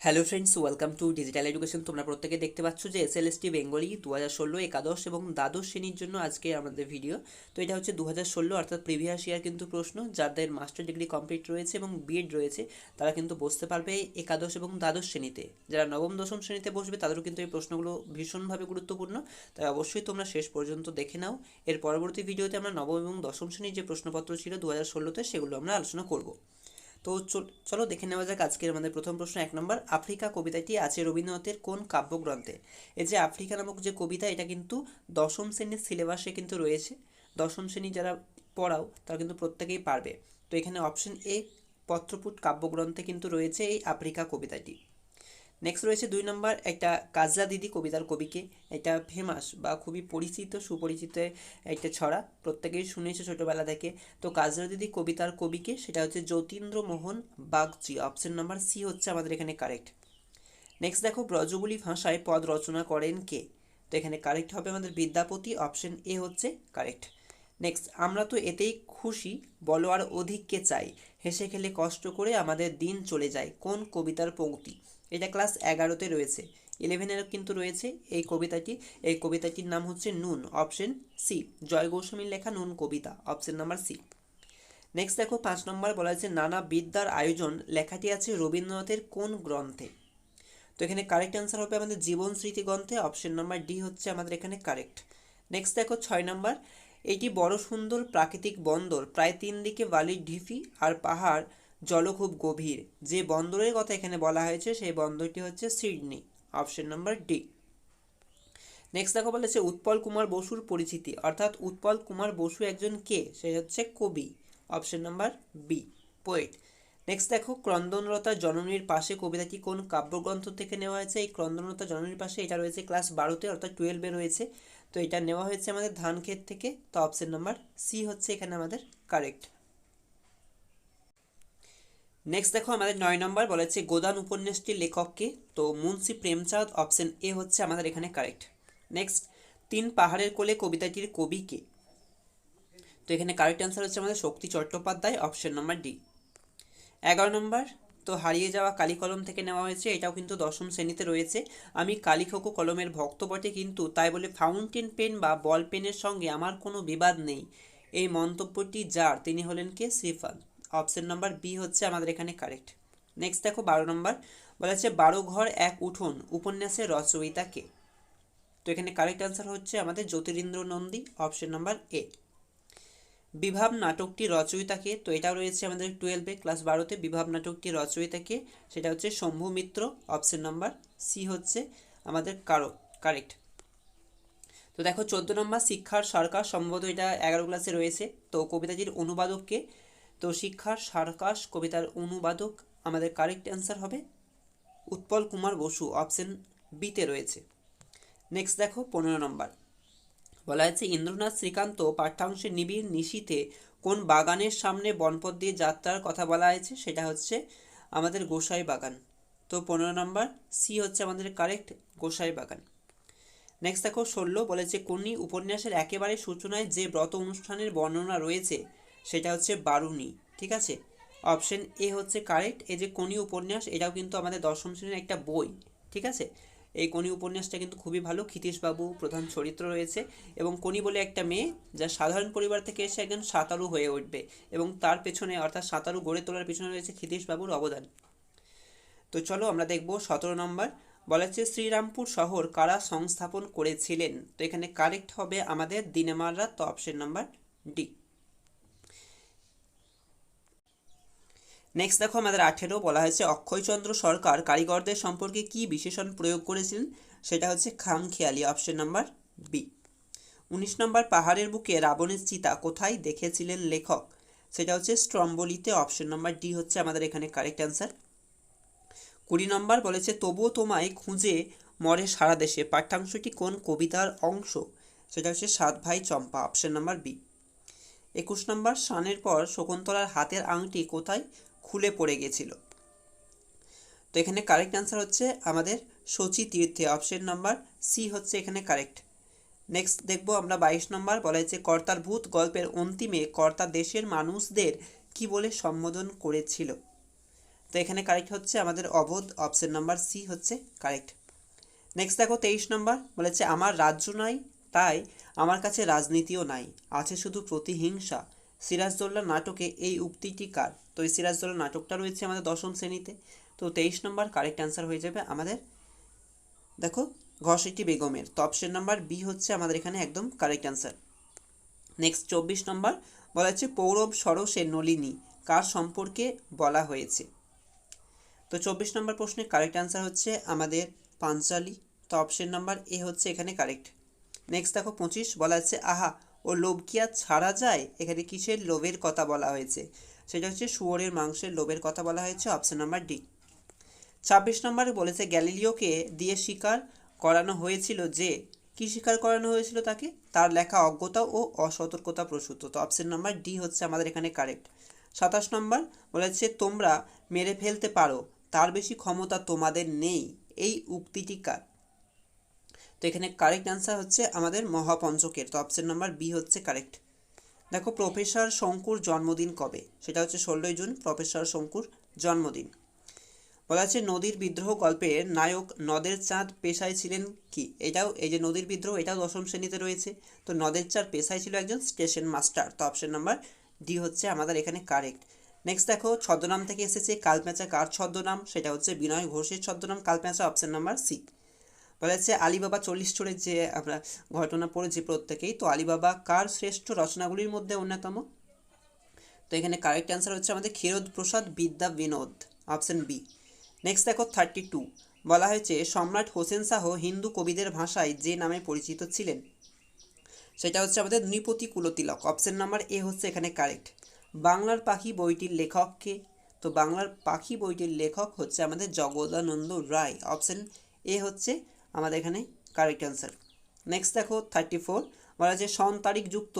Hello friends welcome to digital education তোমরা প্রত্যেকে দেখতে পাচ্ছ যে এসএলএসটি বেঙ্গলি দু হাজার ষোলো একাদশ এবং দ্বাদশ শ্রেণির জন্য আজকে আমাদের ভিডিও তো এটা হচ্ছে দু হাজার ষোলো অর্থাৎ প্রিভিয়াস ইয়ার কিন্তু প্রশ্ন। যাদের মাস্টার ডিগ্রি কমপ্লিট রয়েছে এবং বিএড রয়েছে, তারা কিন্তু বসতে পারবে একাদশ এবং দ্বাদশ শ্রেণীতে। যারা নবম, দশম শ্রেণীতে বসবে, তাদেরও কিন্তু এই প্রশ্নগুলো ভীষণভাবে গুরুত্বপূর্ণ। তাই অবশ্যই তোমরা শেষ পর্যন্ত দেখে নাও। এর পরবর্তী ভিডিওতে আমরা নবম এবং দশম শ্রেণির যে প্রশ্নপত্র ছিল দু হাজার ষোলোতে, সেগুলো আমরা আলোচনা করব। তো চল- দেখে নেওয়া যাক আজকের আমাদের প্রথম প্রশ্ন এক নম্বর, আফ্রিকা কবিতাটি আছে রবীন্দ্রনাথের কোন কাব্যগ্রন্থে? এই যে আফ্রিকা নামক যে কবিতা, এটা কিন্তু দশম শ্রেণির সিলেবাসে কিন্তু রয়েছে। দশম শ্রেণি যারা পড়াও, তারা কিন্তু প্রত্যেকেই পারবে। তো এখানে অপশন এ পত্রপুট কাব্যগ্রন্থে কিন্তু রয়েছে এই আফ্রিকা কবিতাটি। নেক্সট রয়েছে দুই নম্বর একটা কাজলা দিদি কবিতার কবিকে এটা ফেমাস বা খুবই পরিচিত, সুপরিচিত একটা ছড়া। প্রত্যেকেই শুনেছে ছোটোবেলা থেকে। তো কাজলা দিদি কবিতার কবিকে, সেটা হচ্ছে Jatindra Mohan Bagchi. Option number C হচ্ছে আমাদের এখানে কারেক্ট নেক্সট দেখো ব্রজবুলি ভাষায় পদ রচনা করেন কে? তো এখানে কারেক্ট হবে আমাদের বিদ্যাপতি অপশন এ হচ্ছে কারেক্ট নেক্সট আমরা তো এতেই খুশি, বলো আর অধিককে চাই? হেসে খেলে কষ্ট করে আমাদের দিন চলে যায়। কোন কবিতার পংক্তি এটা ক্লাস এগারোতে রয়েছে। ইলেভেনেরও কিন্তু রয়েছে এই কবিতাটি। এই কবিতাটির নাম হচ্ছে নুন, অপশন সি। জয় গোস্বামীর লেখা নুন কবিতা, অপশন নাম্বার সি। নেক্সট দেখো, পাঁচ নম্বর বলা হয়েছে, নানা বিদ্যার আয়োজন, লেখাটি আছে রবীন্দ্রনাথের কোন গ্রন্থে? তো এখানে কারেক্ট অ্যান্সার হবে আমাদের জীবন স্মৃতি গ্রন্থে, অপশন নাম্বার ডি হচ্ছে আমাদের এখানে কারেক্ট নেক্সট দেখো, ছয় নম্বর, এটি বড় সুন্দর প্রাকৃতিক বন্দর, প্রায় তিন দিকে বালির ঢিপি আর পাহাড় জল খুব গভীর। যে বন্দরের কথা এখানে বলা হয়েছে, সেই বন্দরটি হচ্ছে Sydney, option number D. Next দেখো বলেছে, উৎপল কুমার বসুর পরিচিতি। অর্থাৎ উৎপল কুমার বসু একজন কে? সে হচ্ছে কবি, option number B poet next দেখো ক্রন্দনরতা জননীর পাশে কবিতাটি কোন কাব্যগ্রন্থ থেকে নেওয়া হয়েছে? এই ক্রন্দনরতা জননীর পাশে এটা রয়েছে ক্লাস বারোতে, অর্থাৎ টুয়েলভে রয়েছে। তো এটা নেওয়া হয়েছে আমাদের ধান ক্ষেত থেকে। তো অপশন নাম্বার সি হচ্ছে এখানে আমাদের কারেক্ট নেক্সট দেখো আমাদের নয় নম্বর বলেছে, গোদান উপন্যাসটির লেখককে তো মুন্সি প্রেমচাঁদ অপশন এ হচ্ছে আমাদের এখানে কারেক্ট নেক্সট তিন পাহাড়ের কোলে কবিতাটির কবি কে? তো এখানে কারেক্ট অ্যান্সার হচ্ছে আমাদের Shakti Chattopadhyay option number D এগারো নম্বর, তো হারিয়ে যাওয়া কালি কলম থেকে নেওয়া হয়েছে, এটাও কিন্তু দশম শ্রেণীতে রয়েছে। আমি কালিখোকো কলমের ভক্ত বটে কিন্তু, তাই বলে ফাউন্টেন পেন বা বল পেনের সঙ্গে আমার কোনো বিবাদ নেই। এই মন্তব্যটি যার, তিনি হলেন কে? শ্রীফাদ অপশন নাম্বার বি হচ্ছে আমাদের এখানে কারেক্ট নেক্সট দেখো বারো নম্বর বলা হচ্ছে বারো ঘর, এক উঠোন উপন্যাসের রচয়িতা কে? তো এখানে কারেক্ট অ্যান্সার হচ্ছে আমাদের Jyotirindra Nandi option number A Bibhab নাটকটি রচয়িতাকে তো এটাও রয়েছে আমাদের টুয়েলভে ক্লাস বারোতে বিভাব নাটকটি রচয়িতাকে সেটা হচ্ছে Shambhu Mitra option number C হচ্ছে আমাদের কারও কারেক্ট তো দেখো চোদ্দ নম্বর শিক্ষার সরকার সম্ভবত এটা এগারো ক্লাসে রয়েছে। তো কবিতাটির অনুবাদককে তো শিক্ষার সার্কাস কবিতার অনুবাদক আমাদের কারেক্ট অ্যান্সার হবে উৎপল কুমার বসু অপশন বিতে রয়েছে। নেক্সট দেখো পনেরো নম্বর। বলা হয়েছে, ইন্দ্রনাথ শ্রীকান্ত পাঠ্যাংশে নিবিড় নিশীতে কোন বাগানের সামনে বনপথ দিয়ে যাত্রার কথা বলা হয়েছে? সেটা হচ্ছে আমাদের গোসাই বাগান। তো পনেরো নম্বর সি হচ্ছে আমাদের কারেক্ট গোসাই বাগান। নেক্সট দেখো, ষোলো বলেছে কোনি উপন্যাসের একেবারে সূচনায় যে ব্রত অনুষ্ঠানের বর্ণনা রয়েছে সেটা হচ্ছে বারুণী, ঠিক আছে? অপশন এ হচ্ছে কারেক্ট এই যে কোনি উপন্যাস, এটাও কিন্তু আমাদের দশম শ্রেণির একটা বই, ঠিক আছে? এই কোনি উপন্যাসটা কিন্তু খুবই ভালো, ক্ষিতীশবাবু প্রধান চরিত্র রয়েছে এবং কোনি বলে একটা মেয়ে, যা সাধারণ পরিবার থেকে এসে একজন সাঁতারু হয়ে উঠবে এবং তার পেছনে, অর্থাৎ সাঁতারু গড়ে তোলার পেছনে রয়েছে ক্ষিতীশবাবুর অবদান। তো চলো আমরা দেখব সতেরো নম্বর, বলা হচ্ছে শ্রীরামপুর শহর কারা সংস্থাপন করেছিলেন? তো এখানে কারেক্ট হবে আমাদের দিনেমাররা, তো অপশন নাম্বার ডি নেক্সট দেখো আমাদের আঠেরো বলা হয়েছে, অক্ষয়চন্দ্র সরকার কারিগরদের সম্পর্কে কি বিশেষণ প্রয়োগ করেছিলেন? সেটা হচ্ছে খামখেয়ালি অপশন নাম্বার বি উনিশ নম্বর, পাহাড়ের বুকে রাবণের চিতা কোথায় দেখেছিলেন লেখক? সেটা হচ্ছে স্ট্রম্বলিতে অপশন নাম্বার ডি হচ্ছে আমাদের এখানে কারেক্ট অ্যান্সার কুড়ি নম্বর বলেছে, তবুও তোমায় খুঁজে মরে সারা দেশে, পাঠ্যাংশটি কোন কবিতার অংশ? সেটা হচ্ছে সাত ভাই চম্পা অপশন নাম্বার বি একুশ নম্বর স্নানের পর শকুন্তলার হাতের আংটি কোথায় খুলে পড়ে গেছিল। তো এখানে কারেক্ট অ্যান্সার হচ্ছে আমাদের সচি তীর্থে। অপশন নাম্বার সি হচ্ছে এখানে কারেক্ট নেক্সট দেখব আমরা বাইশ নম্বর বলা হয়েছে, কর্তার ভূত গল্পের অন্তিমে কর্তা দেশের মানুষদের কি বলে সম্বোধন করেছিল? তো এখানে কারেক্ট হচ্ছে আমাদের অবোধ অপশন নাম্বার সি হচ্ছে কারেক্ট নেক্সট দেখো তেইশ নম্বর বলেছে, আমার রাজ্য নাই, তাই আমার কাছে রাজনীতিও নাই, আছে শুধু প্রতিহিংসা। সিরাজদৌল্লা নাটকে এই উক্তিটি কার? তো এই সিরাজদৌল্লা নাটকটা রয়েছে আমাদের দশম শ্রেণীতে। তো তেইশ নম্বর কারেক্ট অ্যান্সার হয়ে যাবে আমাদের, দেখো ঘসেটি বেগমের। তো অপশন নাম্বার বি হচ্ছে আমাদের এখানে একদম কারেক্ট অ্যান্সার নেক্সট চব্বিশ নম্বর, বলা হচ্ছে পৌরব সরসে নলিনী, কার সম্পর্কে বলা হয়েছে? তো চব্বিশ নম্বর প্রশ্নের কারেক্ট অ্যান্সার হচ্ছে আমাদের পাঞ্চালি। তো অপশন নাম্বার এ হচ্ছে এখানে কারেক্ট নেক্সট দেখো, পঁচিশ, বলা হচ্ছে, আহা ও লোভ কি আর ছাড়া যায়? এখানে কিসের লোভের কথা বলা হয়েছে? সেটা হচ্ছে শুয়োরের মাংসের লোভের কথা বলা হয়েছে অপশন নাম্বার ডি ছাব্বিশ নম্বরে বলেছে, গ্যালিলিওকে দিয়ে স্বীকার করানো হয়েছিল যে, কি স্বীকার করানো হয়েছিল তাকে? তার লেখা অজ্ঞতা ও অসতর্কতা প্রসূত। তো অপশন নাম্বার ডি হচ্ছে আমাদের এখানে কারেক্ট সাতাশ নম্বর বলেছে, তোমরা মেরে ফেলতে পারো, তার বেশি ক্ষমতা তোমাদের নেই। এই উক্তিটি কার? তো এখানে কারেক্ট অ্যান্সার হচ্ছে আমাদের মহাপঞ্চকের। তো অপশন নাম্বার বি হচ্ছে কারেক্ট দেখো প্রফেসর শঙ্কুর জন্মদিন কবে? সেটা হচ্ছে ষোলোই জুন প্রফেসর শঙ্কুর জন্মদিন। বলা আছে নদীর বিদ্রোহ গল্পের নায়ক নদের চাঁদ পেশায় ছিলেন কি? এটাও এই যে নদীর বিদ্রোহ এটাও দশম শ্রেণীতে রয়েছে। তো নদের চাঁদ পেশায় ছিল একজন স্টেশন মাস্টার তো অপশন নাম্বার ডি হচ্ছে আমাদের এখানে কারেক্ট নেক্সট দেখো ছদ্মনাম থেকে এসেছে কালপেঁচা কার ছদ্মনাম? সেটা হচ্ছে বিনয় ঘোষের ছদ্মনাম কালপেঁচা অপশন নাম্বার সি বলা যাচ্ছে আলিবাবা চল্লিশ চোরের যে, আমরা ঘটনা পড়েছি প্রত্যেকেই, তো আলিবাবা কার শ্রেষ্ঠ রচনাগুলির মধ্যে অন্যতম? তো এখানে কারেক্ট অ্যান্সার হচ্ছে আমাদের Kshirod Prasad, Vidya Vinod option B next দেখো থার্টি টু বলা হয়েছে, সম্রাট হোসেন শাহ হিন্দু কবিদের ভাষায় যে নামে পরিচিত ছিলেন, সেটা হচ্ছে আমাদের নৃপতি কুলতিলক অপশন নাম্বার এ হচ্ছে এখানে কারেক্ট বাংলার পাখি বইটির লেখককে তো বাংলার পাখি বইটির লেখক হচ্ছে আমাদের জগদানন্দ রায় অপশন এ হচ্ছে আমাদের এখানে কারেক্ট অ্যান্সার নেক্সট দেখো থার্টি ফোর বলা যে সন তারিখ যুক্ত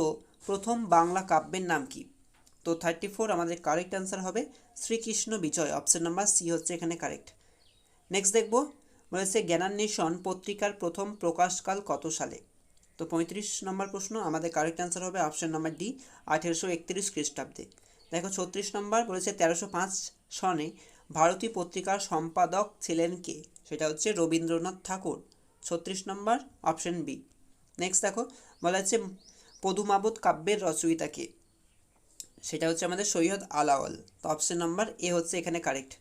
প্রথম বাংলা কাব্যের নাম কি? তো থার্টি ফোর আমাদের কারেক্ট অ্যান্সার হবে Shrikrishna Vijay option number C হচ্ছে এখানে কারেক্ট নেক্সট দেখব বলেছে জ্ঞানান্বেষণ পত্রিকার প্রথম প্রকাশকাল কত সালে? তো পঁয়ত্রিশ নম্বর প্রশ্ন, আমাদের কারেক্ট অ্যান্সার হবে অপশন নাম্বার ডি আঠেরোশো একত্রিশ খ্রিস্টাব্দে। দেখো ছত্রিশ নম্বর বলেছে তেরোশো পাঁচ সনে ভারতী পত্রিকার সম্পাদক ছিলেন কে? সেটা হচ্ছে রবীন্দ্রনাথ ঠাকুর। ছত্রিশ নম্বর অপশন বি নেক্সট দেখো, বলা হচ্ছে পদুমাবত কাব্যের রচয়িতা কে? সেটা হচ্ছে আমাদের সৈয়দ আলাওয়াল। তো অপশন নাম্বার এ হচ্ছে এখানে কারেক্ট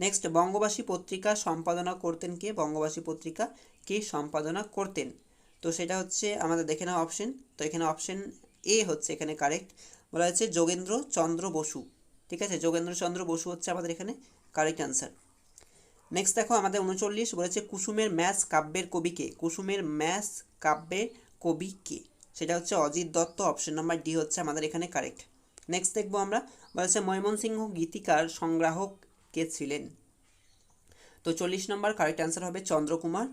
নেক্সট বঙ্গবাসী পত্রিকা সম্পাদনা করতেন কে? বঙ্গবাসী পত্রিকা কে সম্পাদনা করতেন? তো সেটা হচ্ছে আমাদের দেখে নেওয়া অপশন তো এখানে অপশন এ হচ্ছে এখানে কারেক্ট বলা হচ্ছে যোগেন্দ্র চন্দ্র বসু। ঠিক আছে? যোগেন্দ্র চন্দ্র বসু হচ্ছে আমাদের এখানে কারেক্ট অ্যান্সার নেক্সট দেখো আমাদের উনচল্লিশ বলেছে কুসুমের ম্যাস কাব্যের কবিকে। কুসুমের ম্যাস কাব্যের কবি কে সেটা হচ্ছে Ajit Dutta option number D হচ্ছে আমাদের এখানে কারেক্ট নেক্সট দেখব আমরা, বলেছে ময়মনসিংহ গীতিকার সংগ্রাহক কে ছিলেন? তো চল্লিশ নম্বর কারেক্ট অ্যান্সার হবে Chandrakumar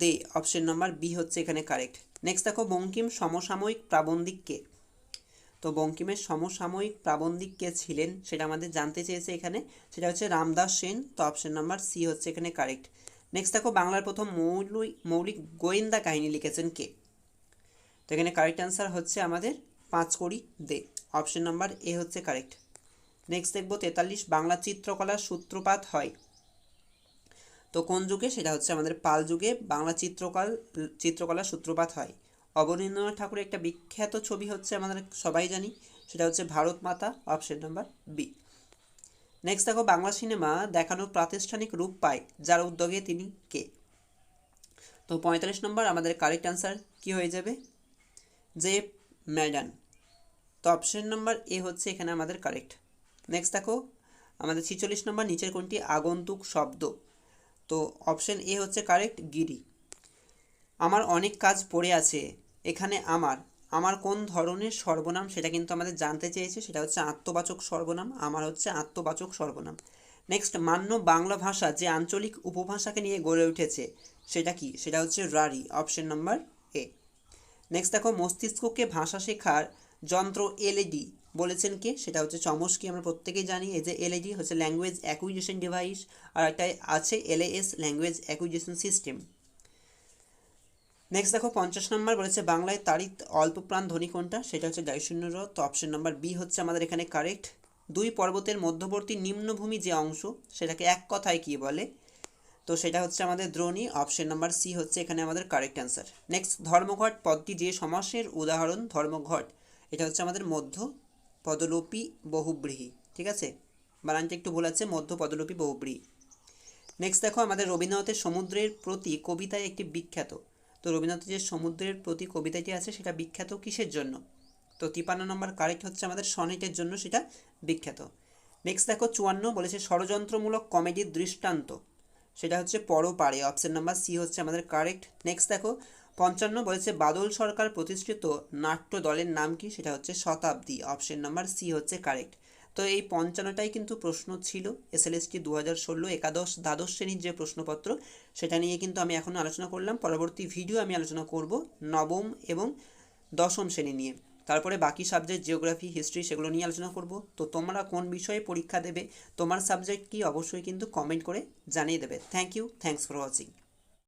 De option number B হচ্ছে এখানে কারেক্ট নেক্সট দেখো বঙ্কিম সমসাময়িক প্রাবন্ধিক কে? তো বঙ্কিমের সমসাময়িক প্রাবন্ধিক কে ছিলেন সেটা আমাদের জানতে চেয়েছে এখানে। সেটা হচ্ছে রামদাস সেন। তো অপশন নাম্বার সি হচ্ছে এখানে কারেক্ট নেক্সট দেখো, বাংলার প্রথম মৌলিক মৌলিক গোয়েন্দা কাহিনী লিখেছেন কে? তো এখানে কারেক্ট অ্যান্সার হচ্ছে আমাদের পাঁচ কড়ি দে। অপশন নাম্বার এ হচ্ছে কারেক্ট নেক্সট দেখব, তেতাল্লিশ বাংলা চিত্রকলার সূত্রপাত হয়। তো কোন যুগে? সেটা হচ্ছে আমাদের পাল যুগে। বাংলা চিত্রকল, চিত্রকলার সূত্রপাত হয়। অবনীন্দ্রনাথ ঠাকুরের একটা বিখ্যাত ছবি হচ্ছে আমাদের সবাই জানি, সেটা হচ্ছে ভারত মাতা, অপশন নাম্বার বি। নেক্সট দেখো, বাংলা সিনেমা দেখানোর প্রাতিষ্ঠানিক রূপ পায়, যার উদ্যোগে তিনি কে? তো পঁয়তাল্লিশ নম্বর, আমাদের কারেক্ট অ্যান্সার কি হয়ে যাবে? যে ম্যাডান। তো অপশন নাম্বার এ হচ্ছে এখানে আমাদের কারেক্ট। নেক্সট দেখো, আমাদের ছিচল্লিশ নম্বর, নিচের কোনটি? আগন্তুক শব্দ। তো অপশন এ হচ্ছে কারেক্ট, গিরি। আমার অনেক কাজ পড়ে আছে এখানে আমার আমার কোন ধরনের সর্বনাম সেটা কিন্তু আমাদের জানতে চেয়েছে, সেটা হচ্ছে আত্মবাচক সর্বনাম, আমার হচ্ছে আত্মবাচক সর্বনাম। নেক্সট মান্য বাংলা ভাষা যে আঞ্চলিক উপভাষাকে নিয়ে গড়ে উঠেছে, সেটা কি? সেটা হচ্ছে রারি অপশন নাম্বার এ নেক্সট দেখো, মস্তিষ্ককে ভাষা শেখার যন্ত্র এলইডি বলেছেন কে? সেটা হচ্ছে চমস্কি আমরা প্রত্যেকেই জানি, এই যে এলইডি হচ্ছে ল্যাঙ্গুয়েজ অ্যাকুইজিশন ডিভাইস আর একটা আছে LAS language acquisition system next দেখো, পঞ্চাশ নম্বর বলেছে বাংলায় তারিখ, অল্প প্রাণ ধ্বনি কোনটা? সেটা হচ্ছে গাইশূন্য তো অপশন নাম্বার বি হচ্ছে আমাদের এখানে কারেক্ট দুই পর্বতের মধ্যবর্তী নিম্নভূমি যে অংশ, সেটাকে এক কথায় কী বলে? তো সেটা হচ্ছে আমাদের দ্রোণী অপশন নাম্বার সি হচ্ছে এখানে আমাদের কারেক্ট অ্যান্সার নেক্সট ধর্মঘট পদটি যে সমাসের উদাহরণ, ধর্মঘট, এটা হচ্ছে আমাদের মধ্য পদলোপী বহুব্রীহি, ঠিক আছে? বানানটা একটু ভুল আছে, মধ্য পদলোপী বহুব্রীহি। নেক্সট দেখো, আমাদের রবীন্দ্রনাথের সমুদ্রের প্রতি কবিতায় একটি বিখ্যাত। তো রবীন্দ্রনাথের যে সমুদ্রের প্রতি কবিতাটি আছে সেটা বিখ্যাত কিসের জন্য? তো তিপান্ন নম্বর কারেক্ট হচ্ছে আমাদের সনেটের জন্য সেটা বিখ্যাত। নেক্সট দেখো চুয়ান্ন বলেছে ষড়যন্ত্রমূলক কমেডির দৃষ্টান্ত। সেটা হচ্ছে পরপারে অপশন নাম্বার সি হচ্ছে আমাদের কারেক্ট। নেক্সট দেখো পঞ্চান্ন বলেছে বাদল সরকার প্রতিষ্ঠিত নাট্য দলের নাম কি? সেটা হচ্ছে শতাব্দী অপশন নাম্বার সি হচ্ছে কারেক্ট। তো এই পঞ্চান্নটাই কিন্তু প্রশ্ন ছিল। এসএলএসটি দু হাজার ষোলো একাদশ দ্বাদশ শ্রেণির যে প্রশ্নপত্র, সেটা নিয়ে কিন্তু আমি এখন আলোচনা করলাম। পরবর্তী ভিডিও আমি আলোচনা করব নবম এবং দশম শ্রেণি নিয়ে। তারপরে বাকি সাবজেক্ট জিওগ্রাফি হিস্ট্রি সেগুলো নিয়ে আলোচনা করব। তো তোমরা কোন বিষয়ে পরীক্ষা দেবে, তোমার সাবজেক্ট কি, অবশ্যই কিন্তু কমেন্ট করে জানিয়ে দেবে। Thank you thanks for watching